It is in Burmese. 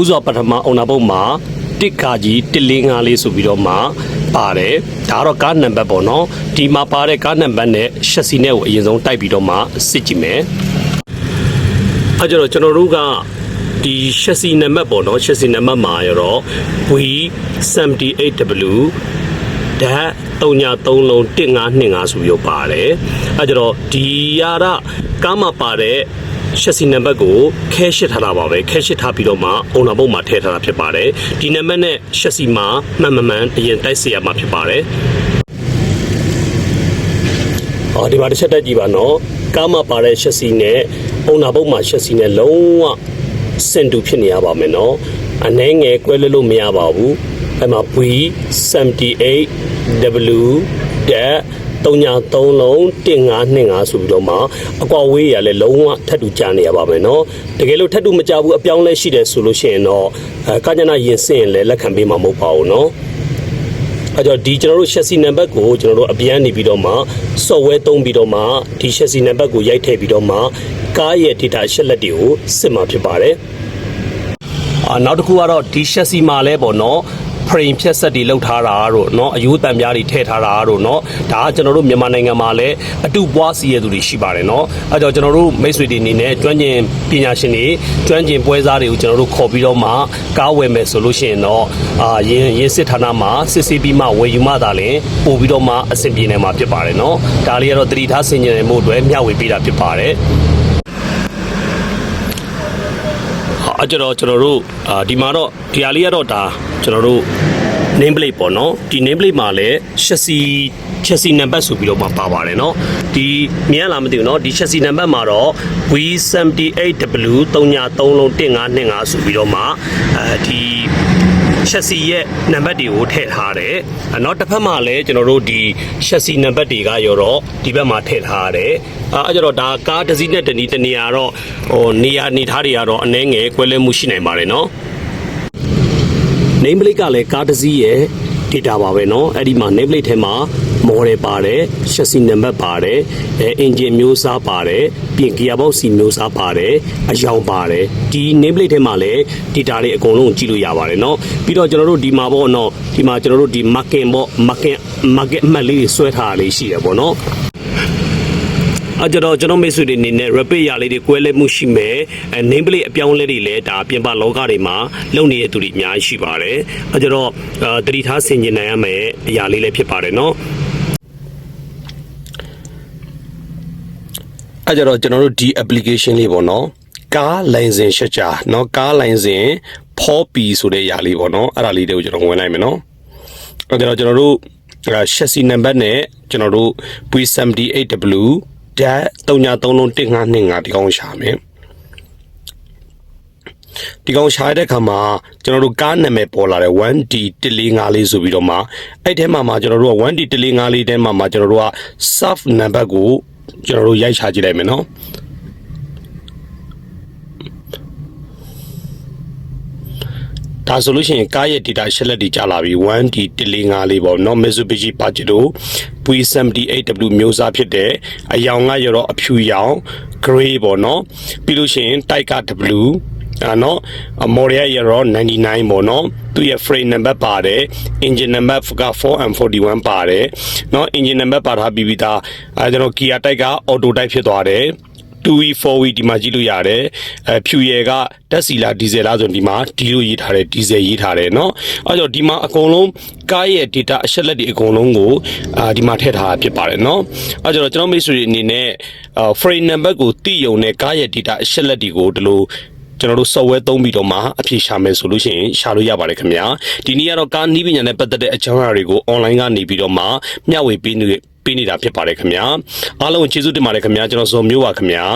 ဥစွာပထမအုံနာဘုတ်မှာတစ်ခါကြီးတစ်လေးငါလေးဆိုပြီးတော့မှပါတယ်ဒါကတော့ကားနံပါတ်ပေါ့နော်ဒီမှာပါတဲ့ကားနံပါတ်နဲ့ရှက်စီနဲ့ကိုအရင်ဆုံးတိုက်ပြီးတော့မှစစ်ကြည့်မယ်အဲကြတော့ကျွန်တော်တို့ကဒီရှက်စီနံပါတ်ပေါ့နော်ရှက်စီနံပါတ်မှာရတော့ V78W ဓာတ်3ည3လုံး1525ဆိုပြီးတော့ပါတယ်အဲကြတော့ဒီရတာကားမှာပါတဲ့ ရှက်စီနံပါတ်ကိုခဲရှစ်ထားတာပါပဲခဲရှစ်ထားပြီးတော့မှအုံနာဘုတ်မှာထည့်ထားတာဖြစ်ပါတယ်ဒီနံပါတ်နဲ့ရှက်စီမှာမှန်မှန်အရင်တိုက်စီရမှာဖြစ်ပါတယ်အော်ဒီမှာတစ်ချက်တက်ကြည့်ပါနော်ကားမှာပါတဲ့ရှက်စီနဲ့အုံနာဘုတ်မှာရှက်စီနဲ့လုံးဝစင်တူဖြစ်နေရပါမယ်နော်အနှဲငယ်ကွဲလွတ်လို့မရပါဘူးအဲ့မှာ V78W တက် 393လုံး1525ဆိုပြီးတော့မှအကွာဝေးရလည်းလုံးဝထပ်တူကြာနေရပါမယ်နော်တကယ်လို့ထပ်တူမကြဘူးအပြောင်းလဲရှိတယ်ဆိုလို့ရှိရင်တော့ကာညနာရင်စင်လည်းလက်ခံပေးမှာမဟုတ်ပါဘူးနော်အဲ့တော့ဒီကျွန်တော်တို့ chassis နံပါတ်ကိုကျွန်တော်တို့အပြန်နေပြီးတော့မှ software သုံးပြီးတော့မှဒီ chassis နံပါတ်ကိုရိုက်ထည့်ပြီးတော့မှကားရဲ့ data ရှက်လက်တွေကိုစစ်မှာဖြစ်ပါတယ်။အာနောက်တစ်ခုကတော့ဒီ chassis မှာလဲပေါ့နော်။ frame ဖြတ်ဆက်တွေလောက်ထားတာတို့เนาะအယိုးတံပြားတွေထည့်ထားတာတို့เนาะဒါကကျွန်တော်တို့မြန်မာနိုင်ငံမှာလည်းအတူပွားစီရသူတွေရှိပါတယ်เนาะအဲကြောင့်ကျွန်တော်တို့မိတ်ဆွေတွေအနေနဲ့ကျွမ်းကျင်ပညာရှင်တွေကျွမ်းကျင်ပွဲစားတွေကိုကျွန်တော်တို့ခေါ်ပြီးတော့မှကားဝယ်မယ်ဆိုလို့ရှိရင်တော့အာရင်ရင်စစ်ဌာနမှာစစ်ဆေးပြီးမှဝယ်ယူမှသာလျှင်ပို့ပြီးတော့မှအဆင်ပြေနိုင်မှာဖြစ်ပါတယ်เนาะဒါလေးကတော့တတိထားဆင်ခြင်နေမှုအတွက်မျှဝေပေးတာဖြစ်ပါတယ် နော်အကျတော့ကျွန်တော်တို့အာဒီမှာတော့ဒီဟာလေးကတော့ဒါကျွန်တော်တို့ name plate ပေါ့နော်ဒီ name plate မှာလည်း chassis chassis number ဆိုပြီးတော့မှပါပါတယ်နော်ဒီမြင်လားမသိဘူးနော်ဒီ chassis number မှာတော့ V78W 393လုံး1525ဆိုပြီးတော့မှအဲဒီ chassis ရဲ့နံပါတ်တွေကိုထည့်ထားတယ်။အနောက်တစ်ဖက်မှာလည်းကျွန်တော်တို့ဒီ chassis နံပါတ်တွေကရောတော့ဒီဘက်မှာထည့်ထားရတယ်။အဲအဲကြတော့ဒါကားတစ်စီးနဲ့တစ်နည်းတစ်နေရာတော့ဟိုနေရာနေထားတွေကတော့အနှဲငယ်ကွဲလဲမှုရှိနိုင်ပါတယ်နော်။ name plate ကလည်းကားတစ်စီးရဲ့ data ပါပဲเนาะအဲ့ဒီမှာ name plate ထဲမှာ model ပါတယ် chassis number ပါတယ်အဲ engine မျိုးစားပါတယ်ပြင် gear box စီမျိုးစားပါတယ်အယောင်ပါတယ်ဒီ name plate ထဲမှာလည်း data တွေအကုန်လုံးကြည့်လို့ရပါတယ်เนาะပြီးတော့ကျွန်တော်တို့ဒီမှာပေါ့เนาะဒီမှာကျွန်တော်တို့ဒီ marking ပေါ့ marking market အမှတ်လေးတွေဆွဲထားတာလေးရှိရပေါ့เนาะ အကြတော့ကျွန်တော်မိတ်ဆွေတွေအနေနဲ့ rapid ရလေးတွေကွဲလဲမှုရှိမယ်အဲ name plate အပြောင်းအလဲတွေလည်းဒါပြင်ပလောကတွေမှာလုပ်နေတဲ့သူတွေအများကြီးရှိပါတယ်အကြတော့အာတတိထားဆင်ကျင်နိုင်ရမယ်အရာလေးလည်းဖြစ်ပါတယ်เนาะ အဲကြတော့ကျွန်တော်တို့ဒီ application လေးပေါ့နော်ကားလိုင်စင်ရှက်ချာเนาะကားလိုင်စင် 4P ဆိုတဲ့ຢာလေးပေါ့နော်အဲ့ဒါလေးတွေကိုကျွန်တော်ဝင်လိုက်မယ်เนาะအဲ့ဒါတော့ကျွန်တော်တို့အဲ chassis number နဲ့ကျွန်တော်တို့ V78W ဓာတ်3ည3လုံး1525ဒီကောင်ရှာမယ်ဒီကောင်ရှာရတဲ့ခါမှာကျွန်တော်တို့ကားနာမည်ပေါ်လာတယ် 1D 145ဆိုပြီးတော့မှအဲ့ထဲမှာမှာကျွန်တော်တို့က 1D 145ထဲမှာမှာကျွန်တော်တို့က sub number ကို ကျွန်တော်တို့ရိုက်ချကြည့်လိုက်မယ်နော်ဒါဆိုလို့ရှိရင်ကားရဲ့ data ရှက်လက်တွေကြာလာပြီ 1D 145လေးပေါ့နော် Mitsubishi Pajero V78W မျိုးစားဖြစ်တဲ့အယောင်ကရတော့အဖြူရောင် gray ပေါ့နော်ပြီးလို့ရှိရင်တိုက်က W အာနော် model ရတော့99ပေါ့နော်သူရဲ့ frame number ပါတယ် engine number က 4M41 ပါတယ်เนาะ engine number ပါထားပြီးပြီးသားအဲကျွန်တော် Kia တိုက်က auto type ဖြစ်သွားတယ် 2V 4V ဒီမှာကြည့်လို့ရတယ်အဲဖြူရယ်ကတက်စီလာဒီဇယ်လားဆိုရင်ဒီမှာဒီလိုရေးထားတယ်ဒီဇယ်ရေးထားတယ်เนาะအဲကြောင့်ဒီမှာအကုန်လုံးကားရဲ့ data အချက်လက်တွေအကုန်လုံးကိုအာဒီမှာထည့်ထားတာဖြစ်ပါတယ်เนาะအဲကြောင့်ကျွန်တော်မိတ်ဆွေတွေအနေနဲ့အာ frame number ကိုသိယုံနဲ့ကားရဲ့ data အချက်လက်တွေကိုဒီလို ကျွန်တော်တို့ software သုံးပြီးတော့မှအဖြေရှာမယ်ဆိုလို့ရှိရင်ရှာလို့ရပါတယ်ခင်ဗျာဒီနေ့ကတော့ကားနီးပညာနဲ့ပတ်သက်တဲ့အကြောင်းအရာတွေကို online ကနေပြီးတော့မှမျှဝေပေးနေပေးနေတာဖြစ်ပါတယ်ခင်ဗျာအားလုံးကျေးဇူးတင်ပါတယ်ခင်ဗျာကျွန်တော်ဆိုမျိုးပါခင်ဗျာ